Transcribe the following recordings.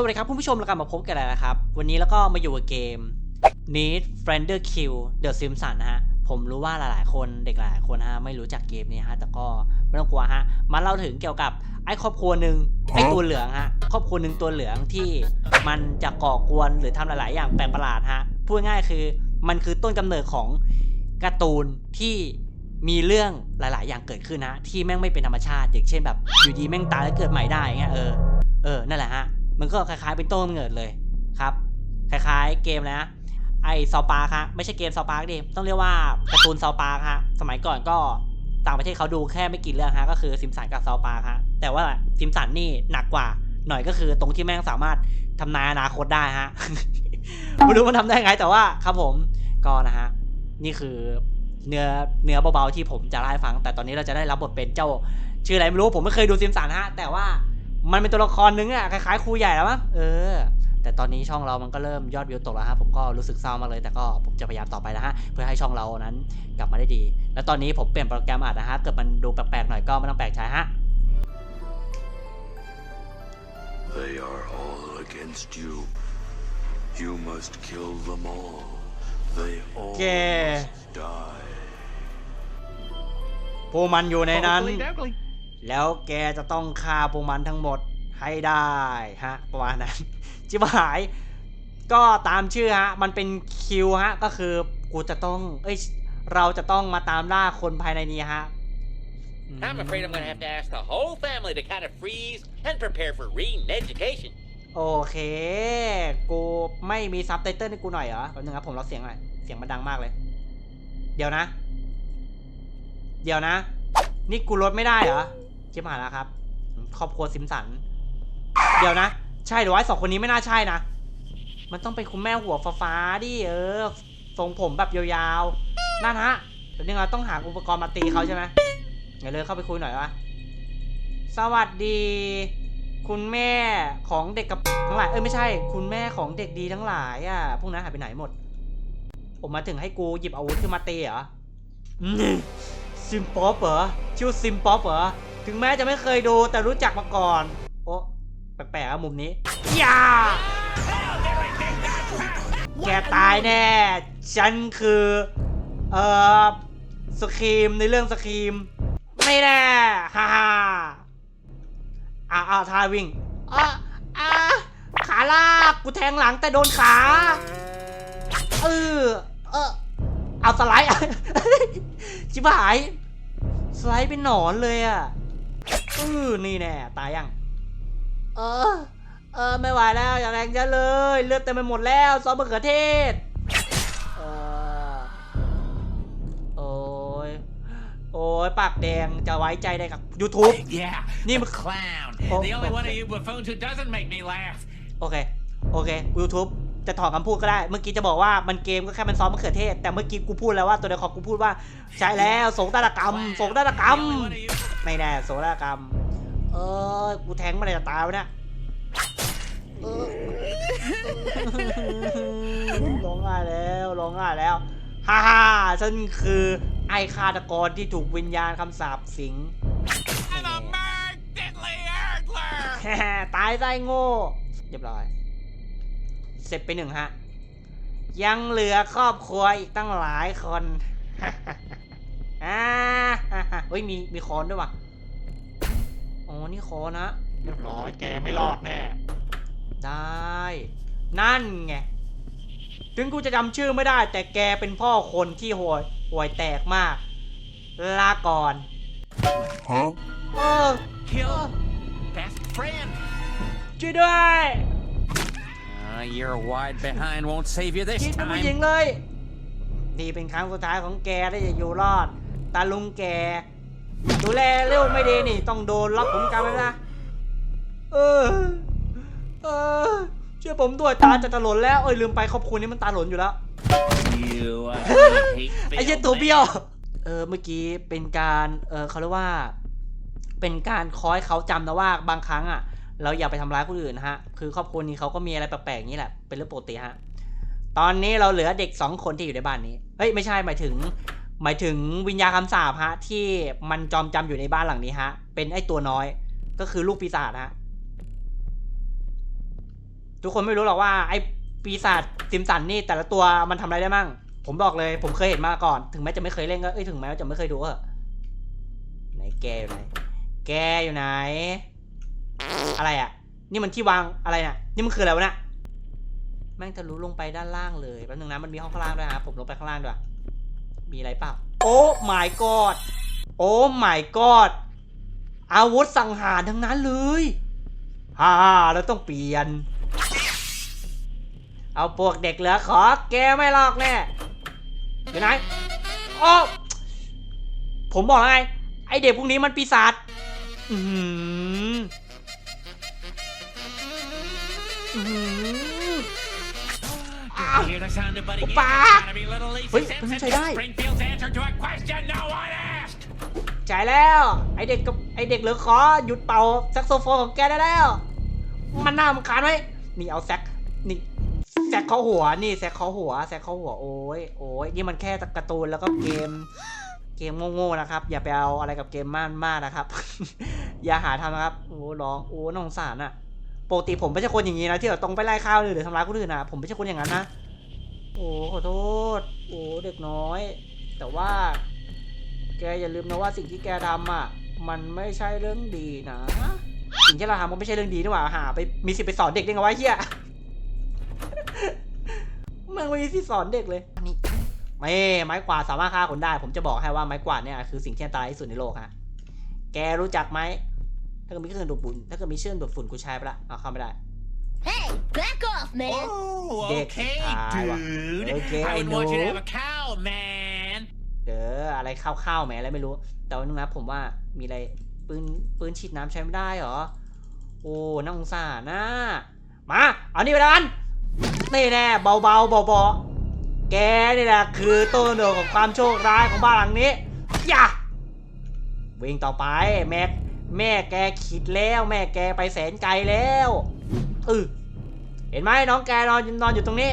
สวัสดีครับคุณผู้ชมแล้วกลับมาพบกันแล้วนะครับ วันนี้แล้วก็มาอยู่กับเกม Need Friender Kill The Simpsons นะฮะ ผมรู้ว่าหลายๆ คนเด็กหลายๆคนฮะไม่รู้จักเกมนี้ฮะ แต่ก็ไม่ต้องกลัวฮะ มาเล่าถึงเกี่ยวกับไอ้ครอบครัวหนึ่งไอ้ตัวเหลืองฮะ ครอบครัวหนึ่งตัวเหลืองที่มันจะก่อกวนหรือทำหลาย ๆ อย่างแปลกประหลาดฮะ พูดง่ายๆคือมันคือต้นกำเนิดของการ์ตูนที่มีเรื่องหลาย ๆ อย่างเกิดขึ้นนะที่แม่งไม่เป็นธรรมชาติอย่างเช่นแบบอยู่ดีแม่งตายแล้วเกิดใหม่ได้เงี้ยเออเออนั่นแหละฮะ มันก็คล้ายๆเป็นต้นเนิดเลยครับ คล้ายๆเกมนะไอซอปาร์คฮะไม่ใช่เกมซอปาร์คดิต้องเรียกว่าการ์ตูนซอปาร์คฮะสมัยก่อนก็ต่างประเทศเขาดูแค่ไม่กี่เรื่องฮะก็คือซิมสันกับซอปาร์คฮะแต่ว่าซิมสันนี่หนักกว่าหน่อยก็คือตรงที่แม่งสามารถทำนายอนาคตได้ฮะไม่รู้มันทำได้ไงแต่ว่าครับผมก็นะฮะนี่คือเนื้อเนื้อเบาๆที่ผมจะเล่าให้ฟัง แต่ตอนนี้เราจะได้รับบทเป็นเจ้าชื่ออะไรไม่รู้ผมไม่เคยดูซิมสันฮะแต่ว่า มันเป็นตัวละครนึงอะคล้ายๆครูใหญ่แล้วมั้งเออ แต่ตอนนี้ช่องเรามันก็เริ่มยอดวิวตกแล้วฮะผมก็รู้สึกเศร้ามากเลยแต่ก็ผมจะพยายามต่อไปนะฮะเพื่อให้ช่องเรานั้นกลับมาได้ดี แล้วตอนนี้ผมเปลี่ยนโปรแกรมอัดนะฮะเกิดมันดูแปลกๆหน่อยก็ไม่ต้องแปลกใจฮะ They are all against you. You must kill them all. They all Yeah. must die. พวกมันอยู่ในนั้น Hopefully, Douglas. แล้วแกจะต้องฆ่าพวกมันทั้งหมดให้ได้ฮะประมาณนั้นจิบหาย ก็ตามชื่อฮะ มันเป็นคิวฮะ ก็คือกูจะต้อง เอ้ย เราจะต้องมาตามล่าคนภายในนี้ฮะ I'm afraid I'm gonna have to ask the whole family to kind of freeze and prepare for reading and education. โอเค กูไม่มีซับไตเติลให้กูหน่อยเหรอแป๊บนึงครับผมลดเสียงหน่อย เสียงมันดังมากเลย เดี๋ยวนะ เดี๋ยวนะ นี่กูลดไม่ได้เหรอ ชิบหายแล้วครับ ครอบครัวซิมสัน เดี๋ยวนะ ใช่หรือว่าสองคนนี้ไม่น่าใช่นะ มันต้องเป็นคุณแม่หัวฟ้าๆดิเออทรงผมแบบยาวๆ นั่นฮะเดี๋ยวนี้เราต้องหาอุปกรณ์มาตีเขาใช่ไหมเดี๋ยวเลยเข้าไปคุยหน่อยวะ สวัสดี คุณแม่ของเด็กกับทั้งหลาย เอ้ยไม่ใช่ คุณแม่ของเด็กดีทั้งหลายอะ พวกนั้นหายไปไหนหมด ผมมาถึงให้กูหยิบอาวุธขึ้นมาตีเหรอซิมป๊อปเหรอชื่อซิมป๊อปเหรอ ถึงแม้จะไม่เคยดูแต่รู้จักมาก่อน โอ้แปลกๆอะมุมนี้อย่าแกตายแน่ ฉันคือ เอ่อสครีมในเรื่องสครีม ไม่แน่ฮ่าฮ่าอ่าอ่าทาวิ่งอะอ่าขาลากกูแทงหลังแต่โดนขา เออเออเอาสไลด์ ชิบหาย สไลด์เป็นหนอนเลยอะ เออนี่แน่ตายยัง เออ เออไม่ไหวแล้วอย่าแรงฉันเลย เลือดเต็มไปหมดแล้วซอสมะเขือเทศ เออ โอ้ย โอ้ยปากแดงจะไว้ใจได้กับ YouTube Yeah, Nim- the clown. Oh, the only one of okay. you buffoons who doesn't make me laugh. โอเค โอเค YouTube จะถอนคำพูดก็ได้ เมื่อกี้จะบอกว่ามันเกมก็แค่มันซ้อมมะเขือเทศ แต่เมื่อกี้กูพูดแล้วว่าตัวละครกูพูดว่า ใช่แล้วสงตารกรรมสงตารกรร The ม only one of you ไม่แน่โสรกรรม เออ กูแทงมาเลยจะตายวะเนี่ยเออร้องไห้แล้วร้องไห้แล้วฮ่าฮ่าฉันคือไอฆาตกรที่ถูกวิญญาณคำสาปสิง I'm a murd diddly erdler. แฮ่ตายไส้โง่ เรียบร้อย เสร็จไปหนึ่งฮะ ยังเหลือครอบครัวอีกตั้งหลายคนอ่าเฮ้ยมีมีคอนด้วยว่ะอ๋อนี่คอนนะเรียบร้อยแกไม่รอดแน่ ได้ นั่นไง ถึงกูจะจำชื่อไม่ได้ แต่แกเป็นพ่อคนที่ห่วยห่วยแตกมาก ลาก่อน Huh? เออ Kill best friend. ช่วยด้วย Uh, your wide behind won't save you this คิดเป็นผู้หญิง time. เลย นี่เป็นครั้งสุดท้ายของแกที่จะอยู่รอด ตาลุงแก ดูแลเร็วไม่ดีนี่ ต้องโดนล็อกผมกำไว้นะ เออ เออ ช่วยผมด้วยตาจะจะหล่นแล้ว เอ้ยลืมไปครอบครัวนี้มันตาหล่นอยู่แล้ว You uh, hate ไอ้เหี้ยตัวเบี้ยว เออเมื่อกี้เป็นการ เออเขาเรียกว่า เป็นการคอยเขาจำนะว่าบางครั้งอะ เราอย่าไปทำร้ายคนอื่นนะฮะ คือครอบครัวนี้เขาก็มีอะไรแปลกๆอย่างนี้แหละ เป็นเรื่องปกติฮะ ตอนนี้เราเหลือเด็กสองคนที่อยู่ในบ้านนี้ เฮ้ยไม่ใช่หมายถึง หมายถึงวิญญาณคำสาปฮะ ที่มันจอมจำอยู่ในบ้านหลังนี้ฮะ เป็นไอ้ตัวน้อย ก็คือลูกปีศาจฮะ ทุกคนไม่รู้หรอกว่าไอ้ปีศาจซิมสันนี่แต่ละตัวมันทำอะไรได้มั่ง ผมบอกเลย ผมเคยเห็นมาก่อน ถึงแม้จะไม่เคยเล่นก็ เอ้ยถึงแม้ว่าจะไม่เคยดูก็เถอะไหนแกอยู่ไหน แกอยู่ไหน อะไรอะ นี่มันที่วางอะไรน่ะ นี่มันคืออะไรวะเนี่ยแม่งทะลุลงไปด้านล่างเลยแป๊บนึงนะมันมีห้องข้างล่างด้วยครับผมลงไปข้างล่างด้วยมีอะไรเปล่าโอ้ my god โอ้ my god อาวุธสังหารทั้งนั้นเลยฮ่าเราต้องเปลี่ยน เอาพวกเด็กเหลือขอแกไม่ลอกแน่อยู่ไหนโอ้ผมบอกแล้วไงไอเด็กพวกนี้มันปีศาจอือ ano siya, Day? Springfield's answer to a question no one asked จ่ายแล้ว ไอเด็กกับไอเด็กเหลือขอหยุดเป่าแซกโซโฟนของแกได้แล้ว มันน่ารำคาญไหมนี่เอาแซกนี่แซกเขาหัวนี่แซกเขาหัวแซกเขาหัวโอ้ยโอ้ยนี่มันแค่การ์ตูนแล้วก็เกมเกมโง่ๆนะครับ อย่าไปเอาอะไรกับเกมมากมากนะครับ อย่าหาทำนะครับ โอ้ร้องโอ้น้องสารอะ ปกติผมไม่ใช่คนอย่างนี้นะที่แบบต้องไปไล่ข้าวหรือทำร้ายคนอื่นนะผมไม่ใช่คนอย่างนั้นนะ โอ้ขอโทษ โอ้เด็กน้อย แต่ว่า แกอย่าลืมนะว่าสิ่งที่แกทำอะ มันไม่ใช่เรื่องดีนะ สิ่งที่เราทำมันไม่ใช่เรื่องดีนี่หว่าหาไปมีสิทธิ์ไปสอนเด็กได้ไงวะเฮียมันไม่มีสิทธิ์สอนเด็กเลยนี่ไม่ไม้กวาดสามารถฆ่าคนได้ ผมจะบอกให้ว่าไม้กวาดเนี่ยคือสิ่งที่อันตรายที่สุดในโลกฮะแกรู้จักไหม ถ้าเกิดมีเครื่องดูดฝุ่นถ้าเกิดมีเครื่องดูดฝุ่นกูใช้ไปละเอาเข้าไม่ได้ Hey, back off, man. Oh Dick. okay Ah, dude okay, I I wouldn't want you to know. have a cow man เอออะไรข้าวๆแหมอะไรไม่รู้ แต่ว่านึงนะผมว่ามีอะไรปืนปืนฉีดน้ำใช้ไม่ได้เหรอ โอ้น่าสงสารนะ มาเอานี่ไปแล้วกันนี่แน่เบาๆเบาๆแกนี่แหละคือต้นเดือของความโชคร้ายของบ้านหลังนี้อย่าวิ่งต่อไปแม่ แม่แกคิดแล้วแม่แกไปแสนไกลแล้วเออเห็นไหมน้องแกนอนนอนอยู่ตรงนี้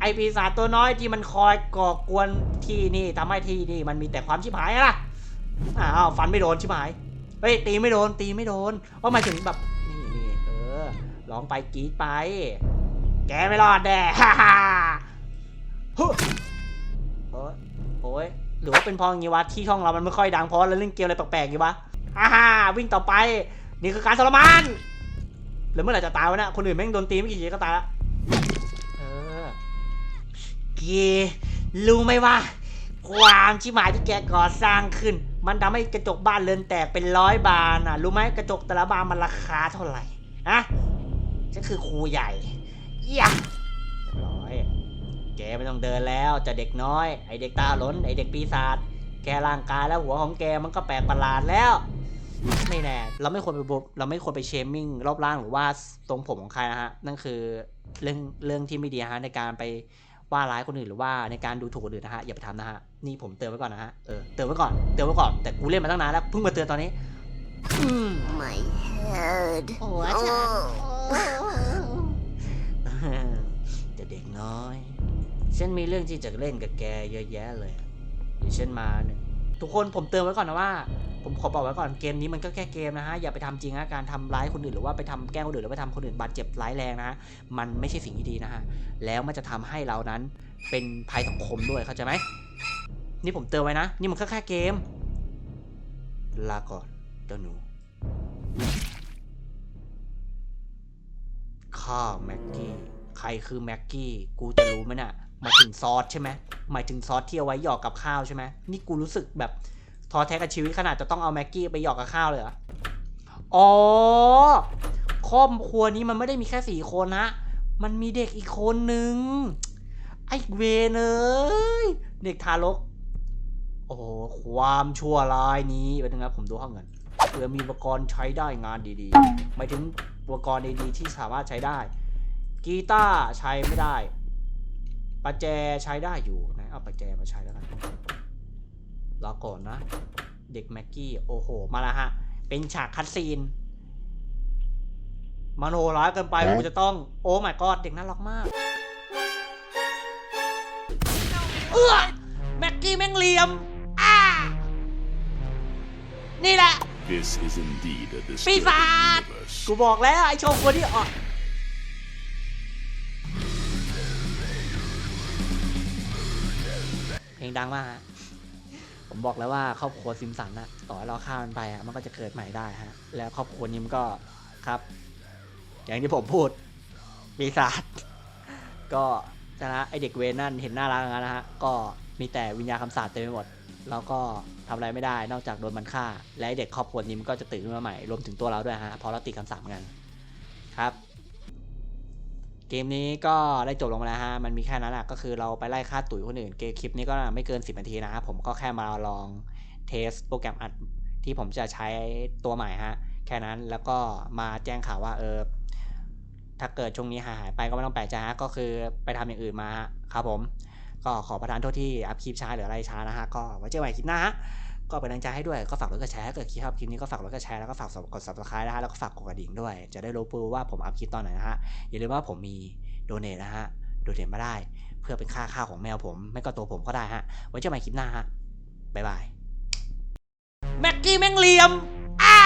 ไอปีศาจตัวน้อยที่มันคอยก่อกวนที่นี่ทำให้ที่นี่มันมีแต่ความชิบหายอะอ้าวฟันไม่โดนชิบหายเฮ้ยตีไม่โดนตีไม่โดนว่าหมาถึงแบบนี่นี่เออลองไปกรีดไป แกไม่รอดแน่ฮ่าฮ่าฮึโอ้ยโอ้ยหรือว่าเป็นพอองงี้วะที่ช่องเรามันไม่ค่อยดังเพราะเราเล่นเกมอะไรแปลกๆอย่างงี้วะ ฮ่าฮ่าวิ่งต่อไป นี่คือการทรมานหรือเมื่อไหร่จะตายวะเนี่ยคนอื่นแม่งโดนตีไม่กี่ทีก็ตายละเออเกรู้ไหมว่า ความชิบหายที่แกก่อสร้างขึ้น มันทำให้กระจกบ้านเรือนแตกเป็นร้อยบานอะ รู้ไหมกระจกแต่ละบานมันราคาเท่าไหร่ฮะฉันคือครูใหญ่ยะเรียบร้อยแกไม่ต้องเดินแล้วจะเด็กน้อย ไอเด็กตาหล้นไอเด็กปีศาจแกร่างกายแล้วหัวของแกมันก็แปลกประหลาดแล้ว ไม่แน่ เราไม่ควรไปบเราไม่ควรไปเชมมิ่งรอบล่างหรือว่าทรงผมของใครนะฮะ นั่นคือเรื่องเรื่องที่ไม่ดีฮะในการไปว่าร้ายคนอื่นหรือว่าในการดูถูกคนอื่นนะฮะอย่าไปทำนะฮะนี่ผมเตือนไว้ก่อนนะฮะเออเตือนไว้ก่อนเตือนไว้ก่อนแต่กูเล่นมาตั้งนานแล้วเพิ่งมาเตือนตอนนี้อืม My head. หัวฉันจะเด็กน้อย ฉันมีเรื่องที่จะเล่นกับแกเยอะแยะเลยเดี๋ยวฉันมาหนึ่ง ทุกคนผมเตือนไว้ก่อนนะว่า ผมขอบอกไว้ก่อนเกมนี้มันก็แค่เกมนะฮะอย่าไปทำจริงนะการทำร้ายคนอื่นหรือว่าไปทำแกล้งคนอื่นหรือไปทำคนอื่นบาดเจ็บร้ายแรงนะฮะมันไม่ใช่สิ่งที่ดีนะฮะแล้วมันจะทำให้เรานั้นเป็นภัยสังคมด้วยเข้าใจไหมนี่ผมเตือนไว้นะ นี่มันแค่แค่เกม ลาก่อนเจ้าหนูข้าแม็กกี้ ใครคือแม็กกี้ กูจะรู้ไหมน่ะ หมายถึงซอสใช่ไหมหมายถึงซอสที่เอาไว้หยอกกับข้าวใช่ไหมนี่กูรู้สึกแบบท้อแท้กับชีวิตขนาดจะต้องเอาแม็กกี้ไปหยอกกับข้าวเลยเหรออ๋อครอบครัวนี้มันไม่ได้มีแค่สี่คนนะมันมีเด็กอีกคนนึงไอ้เวนเอ้ยเด็กทารก โอ้ความชั่วร้ายนี้ไปนึงนะผมดูห้องเงินเพื่อมีอุปกรณ์ใช้ได้งานดีๆหมายถึงอุปกรณ์ดีๆที่สามารถใช้ได้ กีตาร์ใช้ไม่ได้ ประแจใช้ได้อยู่นะ เอาประแจมาใช้แล้วกันรอก่อนนะ เด็กแม็กกี้ โอ้โห มาแล้วฮะ เป็นฉากคัดซีนมันโหดร้ายเกินไปกูจะต้อง โอ้ my god เด็กน่ารักมาก เอื้อแม็กกี้แม่งเหลี่ยมอ้านี่แหละ This is indeed a Peace disturbing out. universe. กูบอกแล้วไอ้โชว์คนที่อ่อน งดังมากฮะผมบอกแล้วว่าครอบครัวซิมสันนะต่อให้เราฆ่ามันไปอะมันก็จะเกิดใหม่ได้ฮะ แล้วครอบครัวนี้มันก็ครับ อย่างที่ผมพูดปีศาจก็นะไอเด็กเวนนั่นเห็นหน้ารักอย่างนั้นนะฮะก็มีแต่วิญญาณคำสาปเต็มไปหมด แล้วก็ทำอะไรไม่ได้นอกจากโดนมันฆ่า และไอเด็กครอบครัวนี้มันก็จะตื่นขึ้นมาใหม่รวมถึงตัวเราด้วยฮะเพราะเราติดคำสาปเหมือนกันครับ เกมนี้ก็ได้จบลงมาแล้วฮะ มันมีแค่นั้นอะก็คือเราไปไล่ฆ่าตุ๋ยคนอื่น เกมคลิปนี้ก็ไม่เกิน 10 นาทีนะครับผมก็แค่มาลองเทสโปรแกรมอัดที่ผมจะใช้ตัวใหม่ฮะ แค่นั้นแล้วก็มาแจ้งข่าวว่าเออ ถ้าเกิดช่วงนี้หายไปก็ไม่ต้องแปลกใจฮะ ก็คือไปทำอย่างอื่นมาครับผม ก็ขอประทานโทษที่อัพคลิปช้าหรืออะไรช้านะฮะ ก็ไว้เจอกันใหม่คลิปหน้าฮะ ก็เป็นกำลังใจให้ด้วยก็ฝากรถกระแชร์ถ้าเกิดคลิปชอบคลิปนี้ก็ฝากรถกระแชร์แล้วก็ฝากกด subscribe นะฮะแล้วก็ฝากกดกระดิ่งด้วย จะได้รู้ปุ๊บว่าผมอัพคลิปตอนไหนนะฮะอย่าลืมว่าผมมีโดเนทนะฮะโดเนทมาได้ เพื่อเป็นค่าข้าวของแมวผม ไม่ก็ตัวผมก็ได้ฮะไว้เจอกันใหม่คลิปหน้าฮะบ๊ายบายแม็กกี้แม่งเหลี่ยม